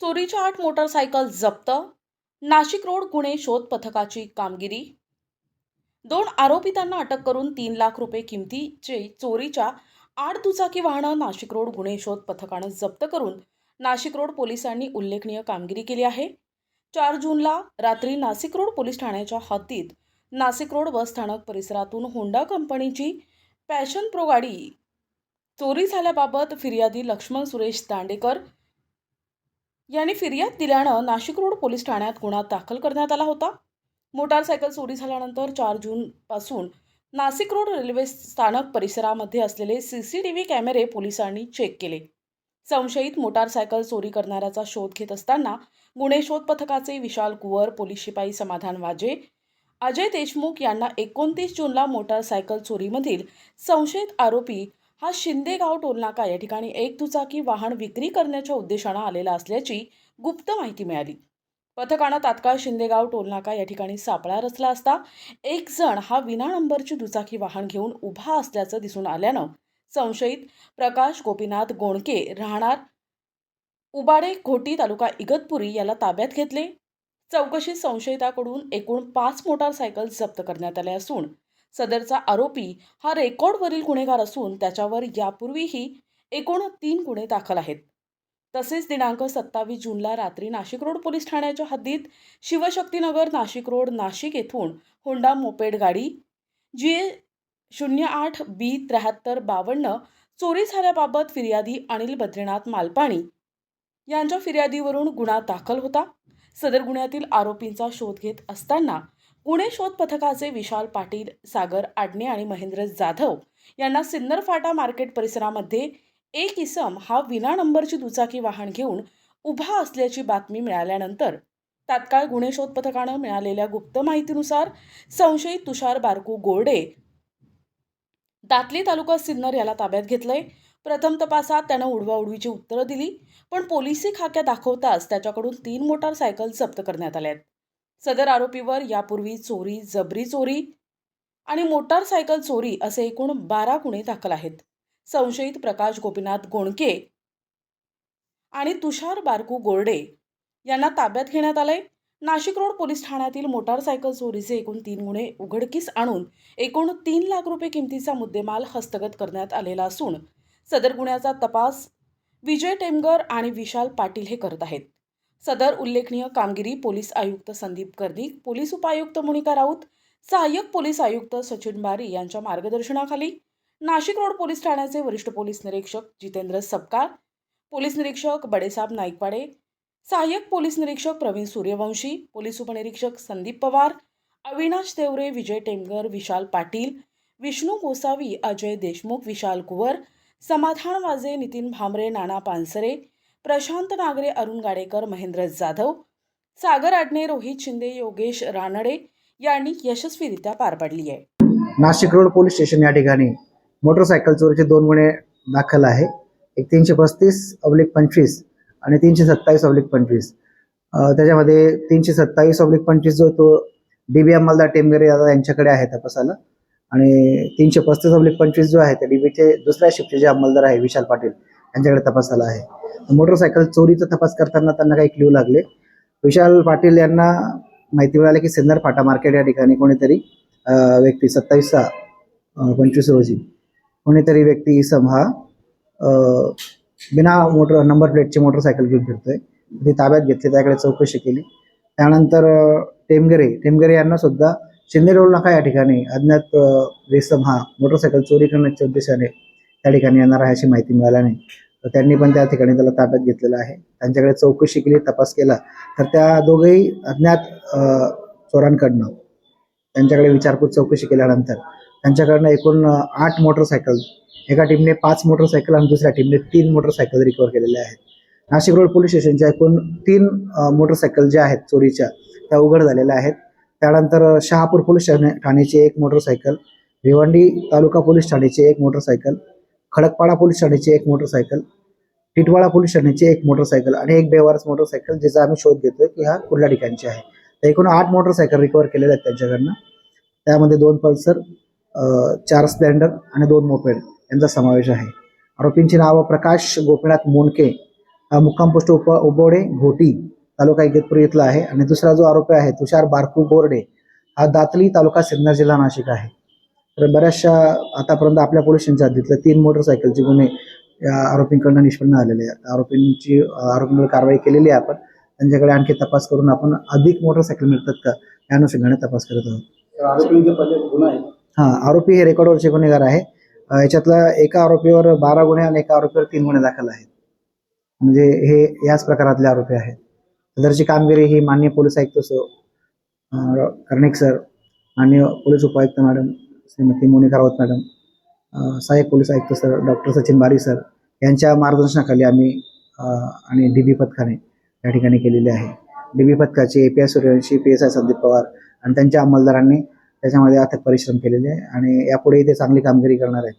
चोरीच्या आठ मोटरसायकल जप्त नाशिक रोड गुन्हे शोध पथकाची कामगिरी. दोन आरोपितांना अटक करून तीन लाख रुपये किमतीचे चोरीच्या आठ दुचाकी वाहनं नाशिक रोड गुन्हे शोध पथकानं जप्त करून नाशिक रोड पोलिसांनी उल्लेखनीय कामगिरी केली आहे. चार जूनला रात्री नाशिक रोड पोलीस ठाण्याच्या हद्दीत नाशिक रोड बस स्थानक परिसरातून होंडा कंपनीची पॅशन प्रो गाडी चोरी झाल्याबाबत फिर्यादी लक्ष्मण सुरेश दांडेकर यांनी फिर्याद दिल्यानं नाशिक रोड पोलीस ठाण्यात गुन्हा दाखल करण्यात आला होता. मोटारसायकल चोरी झाल्यानंतर चार जूनपासून नाशिक रोड रेल्वे स्थानक परिसरामध्ये असलेले सी सी टी व्ही कॅमेरे पोलिसांनी चेक केले. संशयित मोटारसायकल चोरी करणाऱ्याचा शोध घेत असताना गुन्हे शोध पथकाचे विशाल कुवर पोलीस शिपाई समाधान वाजे अजय देशमुख यांना एकोणतीस जूनला मोटारसायकल चोरीमधील संशयित आरोपी हा शिंदेगाव टोलनाका या ठिकाणी एक दुचाकी वाहन विक्री करण्याच्या उद्देशानं आलेला असल्याची गुप्त माहिती मिळाली. पथकानं तात्काळ शिंदेगाव टोलनाका या ठिकाणी सापळा रचला असता एक जण हा विना नंबरची दुचाकी वाहन घेऊन उभा असल्याचं दिसून आल्यानं संशयित प्रकाश गोपीनाथ गोणके राहणार उबाडे घोटी तालुका इगतपुरी याला ताब्यात घेतले. चौकशीत संशयिताकडून एकूण पाच मोटारसायकल जप्त करण्यात आल्या असून सदरचा आरोपी हा रेकॉर्डवरील गुन्हेगार असून त्याच्यावर यापूर्वीही एकूण तीन गुन्हे दाखल आहेत. तसेच दिनांक सत्तावीस जूनला रात्री नाशिक रोड पोलीस ठाण्याच्या हद्दीत शिवशक्तीनगर नाशिक रोड नाशिक येथून होंडा मोपेड गाडी जी ए शून्य आठ बी त्र्याहत्तर बावन्न चोरी झाल्याबाबत फिर्यादी अनिल बद्रीनाथ मालपाणी यांच्या फिर्यादीवरून गुन्हा दाखल होता. सदर गुन्ह्यातील आरोपींचा शोध घेत असताना पुणे शोध पथकाचे विशाल पाटील सागर आडणे आणि महेंद्र जाधव यांना सिन्नर फाटा मार्केट परिसरामध्ये एक इसम हा विना नंबरची दुचाकी वाहन घेऊन उभा असल्याची बातमी मिळाल्यानंतर तात्काळ गुन्हे शोध पथकानं मिळालेल्या गुप्त माहितीनुसार संशयित तुषार बारकू गोरडे दातली तालुका सिन्नर याला ताब्यात घेतलंय. प्रथम तपासात त्यानं उडवाउडवीची उत्तरं दिली पण पोलिसी खाक्या दाखवताच त्याच्याकडून तीन मोटारसायकल जप्त करण्यात आल्या आहेत सदर आरोपीवर यापूर्वी चोरी जबरी चोरी आणि मोटारसायकल चोरी असे एकूण बारा गुन्हे दाखल आहेत. संशयित प्रकाश गोपीनाथ गोणके आणि तुषार बारकू गोरडे यांना ताब्यात घेण्यात आलंय. नाशिक रोड पोलीस ठाण्यातील मोटारसायकल चोरीचे एकूण तीन गुन्हे उघडकीस आणून एकूण तीन लाख रुपये किमतीचा मुद्देमाल हस्तगत करण्यात आलेला असून सदर गुन्ह्याचा तपास विजय टेमगर आणि विशाल पाटील हे करत आहेत. सदर उल्लेखनीय कामगिरी पोलीस आयुक्त संदीप कर्णिक पोलीस उपायुक्त मोनिका राऊत सहाय्यक पोलीस आयुक्त सचिन बारी यांच्या मार्गदर्शनाखाली नाशिक रोड पोलीस ठाण्याचे वरिष्ठ पोलीस निरीक्षक जितेंद्र सपकाळ पोलीस निरीक्षक बडेसाब नाईकवाडे सहाय्यक पोलीस निरीक्षक प्रवीण सूर्यवंशी पोलीस उपनिरीक्षक संदीप पवार अविनाश देवरे विजय टेमगर विशाल पाटील विष्णू गोसावी अजय देशमुख विशाल कुवर समाधान वाजे नितीन भामरे नाना पानसरे प्रशांत नागरे अरुण गाडेकर महेंद्र जाधव सागर आडणे रोहित शिंदे योगेश रानडे यांनी यशस्वीरित्या पार पाडली आहे. नाशिक रोड पोलीस स्टेशन या ठिकाणी मोटरसायकल चोरीचे दोन गुन्हे दाखल आहे. एक तीनशे पस्तीस अब्लिक पंचवीस आणि तीनशे सत्तावीस अब्लिक पंचवीस. त्याच्यामध्ये तीनशे सत्तावीस अब्लिक पंचवीस जो तो डी बी अंमलदार टेमगरे दादा यांच्याकडे आहे तपासाला. आणि तीनशे पस्तीस अब्लिक पंचवीस जो आहे त्या डीबीचे दुसऱ्या शिफ्टचे जे अंमलदार आहे विशाल पाटील यांच्याकडे तपासाला आहे. मोटरसायकल चोरीचा तपास करताना त्यांना काही क्ल्यू लागले. विशाल पाटील यांना माहिती मिळाली की सिन्नर फाटा मार्केट या ठिकाणी कोणीतरी व्यक्ती सत्तावीस सहा पंचवीस रोजी. कोणीतरी व्यक्ती इसम हा बिना मोटर नंबर प्लेटची मोटरसायकल घेऊन फिरतोय. ती ताब्यात घेतली त्याकडे चौकशी केली. त्यानंतर टेमगरे टेमगरे यांना सुद्धा शिंदे रोड नाका या ठिकाणी. अज्ञात रेसम हा मोटरसायकल चोरी करण्याच्या उद्देशाने त्या ठिकाणी येणार आहे अशी माहिती मिळाल्याने तर त्यांनी पण त्या ठिकाणी त्याला ताब्यात घेतलेलं आहे. त्यांच्याकडे चौकशी केली तपास केला. तर त्या दोघेही अज्ञात चोरांकडनं त्यांच्याकडे विचारपूस चौकशी केल्यानंतर त्यांच्याकडनं एकूण आठ मोटरसायकल एका टीमने पाच मोटरसायकल आणि दुसऱ्या टीमने तीन मोटरसायकल रिकवर केलेल्या आहेत. नाशिक रोड पोलीस स्टेशनच्या एकूण तीन मोटरसायकल ज्या आहेत चोरीच्या त्या उघड झालेल्या आहेत. त्यानंतर शहापूर पोलीस ठाणे ठाण्याची एक मोटरसायकल भिवंडी तालुका पोलीस ठाण्याची एक मोटरसायकल खडकपाडा पोलीस ठाण्याची एक मोटरसायकल टिटवाळा पोलीस ठाण्याची एक मोटरसायकल आणि एक बेवारस मोटरसायकल ज्याचा आम्ही शोध घेतोय की हा कुठल्या ठिकाणची आहे. तर एकूण आठ मोटरसायकल रिकवर केलेल्या आहेत त्यांच्याकडनं त्यामध्ये दोन पल्सर चार स्प्लेंडर आणि दोन मोपेड यांचा समावेश आहे. आरोपींची नावं प्रकाश गोपीनाथ मोनके हा मुक्काम पोस्ट उप उबोडे घोटी तालुका इगतपूर इथला आहे. आणि दुसरा जो आरोपी आहे तुषार बारकू बोर्डे हा दातली तालुका सिन्नर जिल्हा नाशिक आहे. तर बऱ्याचशा आतापर्यंत आपल्या पोलीस स्टेशनच्या हद्दीतल्या तीन मोटरसायकलचे गुन्हे या आरोपींकडनं निष्पन्न झालेले आहेत. आरोपींची आरोपींवर कारवाई केलेली आहे आपण. त्यांच्याकडे आणखी तपास करून आपण अधिक मोटरसायकल मिळतात का या अनुषंगाने तपास करत आहोत. हां आरोपी हे रेकॉर्डवरचे गुन्हेगार आहे. याच्यातला एका आरोपीवर बारा गुन्हे आणि एका आरोपीवर तीन गुन्हे दाखल आहेत. म्हणजे हे याच प्रकारातले आरोपी आहेत. सदरची कामगिरी ही माननीय पोलीस आयुक्त सो कर्णिक सर माननीय पोलीस उपायुक्त मॅडम श्रीमती मोनिका राऊत मॅडम सहाय्यक पोलीस आयुक्त sir doctor Sachin Bari sir यांच्या मार्गदर्शनाखाली आम्ही आणि डी बी पथकाने या ठिकाणी केलेले आहे. डी बी पथकाचे A P I Suryavanshi P S I Sandeep Pawar आणि त्यांच्या अंमलदारांनी त्याच्यामध्ये अथक परिश्रम केलेले आहे आणि यापुढेही ते चांगली कामगिरी करणार आहेत.